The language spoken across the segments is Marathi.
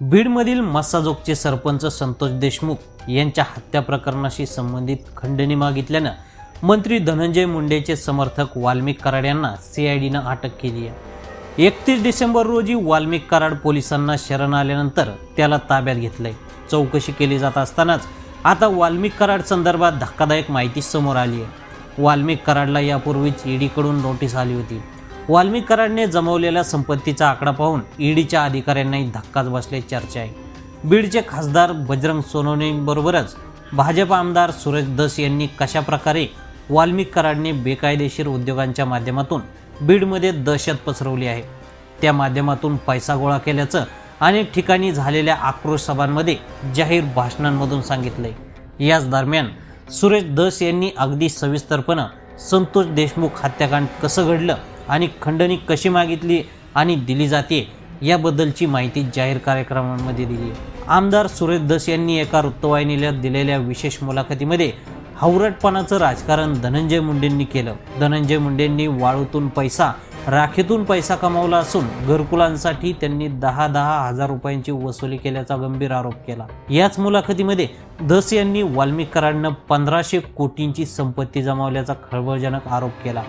बीडमधील मस्साजोगचे सरपंच संतोष देशमुख यांच्या हत्या प्रकरणाशी संबंधित खंडणी मागितल्यानं मंत्री धनंजय मुंडेचे समर्थक वाल्मिक कराड यांना सीआयडीनं अटक केली आहे. एकतीस डिसेंबर रोजी वाल्मिक कराड पोलिसांना शरण आल्यानंतर त्याला ताब्यात घेतलंय. चौकशी केली जात असतानाच आता वाल्मिक कराड संदर्भात धक्कादायक माहिती समोर आली आहे. वाल्मिक कराडला यापूर्वीच ईडीकडून नोटीस आली होती. वाल्मिकरांनी जमवलेल्या संपत्तीचा आकडा पाहून ईडीच्या अधिकाऱ्यांनाही धक्काच बसल्याची चर्चा आहे बीडचे खासदार बजरंग सोनवणेबरोबरच भाजप आमदार सुरेश दस यांनी कशा प्रकारे बेकायदेशीर उद्योगांच्या माध्यमातून बीडमध्ये दहशत पसरवली आहे? त्या माध्यमातून पैसा गोळा केल्याचं अनेक ठिकाणी झालेल्या आक्रोश सभांमध्ये जाहीर भाषणांमधून सांगितले याच दरम्यान सुरेश दस यांनी अगदी सविस्तरपणं संतोष देशमुख हत्याकांड कसं घडलं आणि खंडणी कशी मागितली आणि दिली जाते याबद्दलची माहिती जाहीर कार्यक्रमांमध्ये दिली. आमदार सुरेश दस यांनी एका वृत्तवाहिनीला दिलेल्या विशेष मुलाखतीमध्ये हावरटपणाचं राजकारण धनंजय मुंडेंनी केलं. धनंजय मुंडेंनी वाळूतून पैसा राखेतून पैसा कमावला असून घरकुलांसाठी त्यांनी दहा दहा हजार रुपयांची वसुली केल्याचा गंभीर आरोप केला. याच मुलाखतीमध्ये दस यांनी वाल्मिकरांना पंधराशे कोटींची संपत्ती जमावल्याचा खळबळजनक आरोप केला.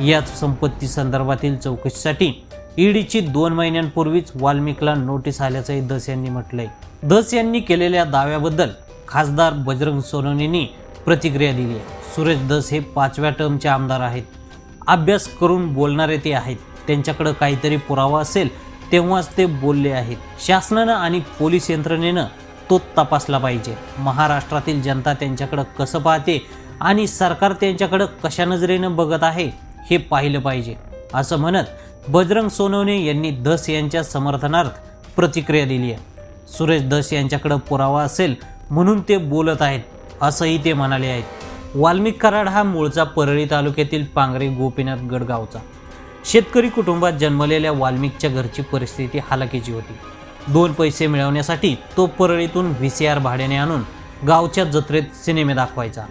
याच संपत्ती संदर्भातील चौकशीसाठी ईडीची दोन महिन्यांपूर्वीच वाल्मिकला नोटीस आल्याचंही दस यांनी म्हटलंय. दस यांनी केलेल्या दाव्याबद्दल खासदार बजरंग सोनवणेंनी प्रतिक्रिया दिली आहे. सुरेश दस हे पाचव्या टर्मचे आमदार आहेत. अभ्यास करून बोलणारे ते आहेत. त्यांच्याकडं काहीतरी पुरावा असेल तेव्हाच ते बोलले आहेत. शासनानं आणि पोलीस यंत्रणेनं तो तपासला पाहिजे. महाराष्ट्रातील जनता त्यांच्याकडं कसं पाहते आणि सरकार त्यांच्याकडं कशा नजरेनं बघत आहे हे पाहिलं पाहिजे. असं म्हणत बजरंग सोनवणे यांनी दस यांच्या समर्थनार्थ प्रतिक्रिया दिली आहे. सुरेश दस यांच्याकडं पुरावा असेल म्हणून ते बोलत आहेत असंही ते म्हणाले आहेत. वाल्मिक कराड हा मूळचा परळी तालुक्यातील पांगरे गोपीनाथ गडगावचा. शेतकरी कुटुंबात जन्मलेल्या वाल्मिकच्या घरची परिस्थिती हालाकीची होती. दोन पैसे मिळवण्यासाठी तो परळीतून व्ही सी आर भाड्याने आणून गावच्या जत्रेत सिनेमे दाखवायचा.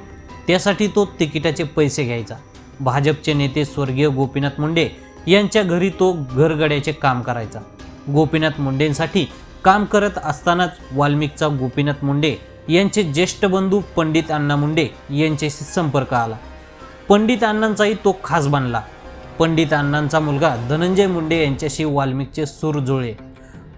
त्यासाठी तो तिकिटाचे पैसे घ्यायचा. भाजपचे नेते स्वर्गीय गोपीनाथ मुंडे यांच्या घरी तो घरगड्याचे काम करायचा. गोपीनाथ मुंडेंसाठी काम करत असतानाच वाल्मिकचा गोपीनाथ मुंडे यांचे ज्येष्ठ बंधू पंडित अण्णा मुंडे यांच्याशी संपर्क आला. पंडित अण्णांचाही तो खास बनला. पंडित अण्णांचा मुलगा धनंजय मुंडे यांच्याशी वाल्मिकचे सूर जुळले.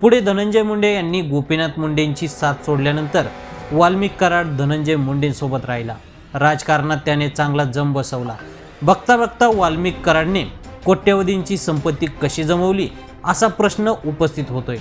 पुढे धनंजय मुंडे यांनी गोपीनाथ मुंडेंची साथ सोडल्यानंतर वाल्मिक कराड धनंजय मुंडेंसोबत राहिला. राजकारणात त्याने चांगला जम बसवला. बघता बघता वाल्मिकरांनी कोट्यवधींची संपत्ती कशी जमवली असा प्रश्न उपस्थित होतोय.